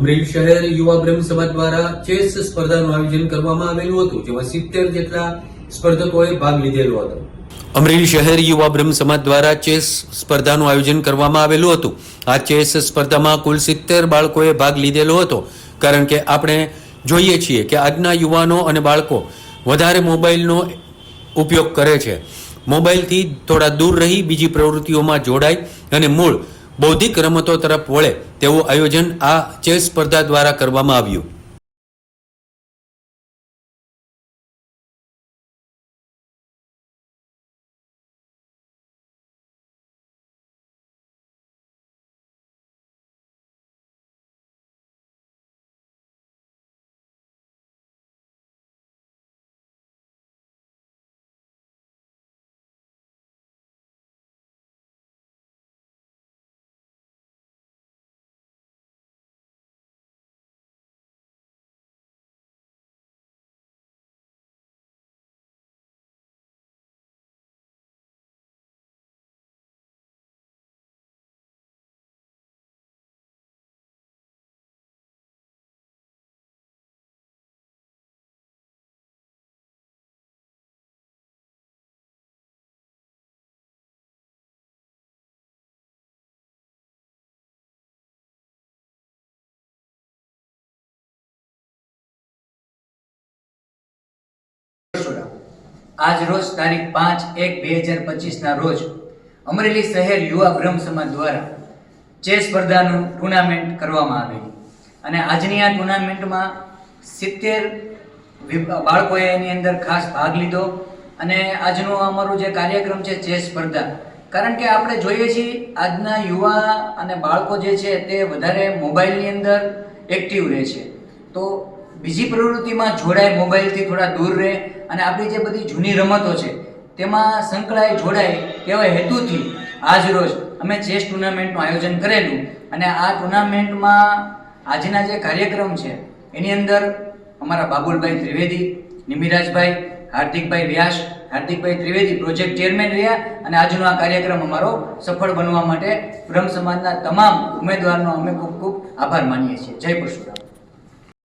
અમરેલી શહેર યુવા બ્રહ્મ સમાજ દ્વારા ચેસ સ્પર્ધાનું આયોજન કરવામાં આવેલું હતું, જેમાં સિત્તેર જેટલા સ્પર્ધકોએ ભાગ લીધેલો હતો. અમરેલી શહેર યુવા બ્રહ્મ સમાજ દ્વારા ચેસ સ્પર્ધાનું આયોજન કરવામાં આવેલું હતું. આ ચેસ સ્પર્ધામાં કુલ સિત્તેર બાળકોએ ભાગ લીધેલો હતો, કારણ કે આપણે જોઈએ છીએ કે આજના યુવાનો અને બાળકો વધારે મોબાઈલનો ઉપયોગ કરે છે. મોબાઈલથી થોડા દૂર રહી બીજી પ્રવૃત્તિઓમાં જોડાય અને મૂળ બૌદ્ધિક રમતો તરફ વળે તેવું આયોજન આ ચેસ સ્પર્ધા દ્વારા કરવામાં આવ્યું. આજ રોજ તારીખ પાંચ એક બે હજાર પચીસના રોજ અમરેલી શહેર યુવા બ્રહ્મ સમાજ દ્વારા ચેસ સ્પર્ધાનું ટુર્નામેન્ટ કરવામાં આવેલી. અને આજની આ ટુર્નામેન્ટમાં સિત્તેર બાળકોએ એની અંદર ખાસ ભાગ લીધો અને આજનો અમારો જે કાર્યક્રમ છે ચેસ સ્પર્ધા, કારણ કે આપણે જોઈએ છીએ આજના યુવા અને બાળકો જે છે તે વધારે મોબાઈલની અંદર એક્ટિવ રહે છે. તો બીજી પ્રવૃત્તિમાં જોડાય, મોબાઈલથી થોડા દૂર રહે અને આપણી જે બધી જૂની રમતો છે, તેમાં સંકળાય જોડાય તેવા હેતુથી આજ રોજ અમે ચેસ ટુર્નામેન્ટનું આયોજન કરેલું અને આ ટુર્નામેન્ટમાં આજના જે કાર્યક્રમ છે, એની અંદર અમારા બાબુલભાઈ ત્રિવેદી, નિમિરાજભાઈ, હાર્દિકભાઈ વ્યાસ, હાર્દિકભાઈ ત્રિવેદી પ્રોજેક્ટ ચેરમેન રહ્યા અને આજનો આ કાર્યક્રમ અમારો સફળ બનવા માટે બ્રહ્મ સમાજના તમામ ઉમેદવારનો અમે ખૂબ ખૂબ આભાર માનીએ છીએ. જય પરશુરામ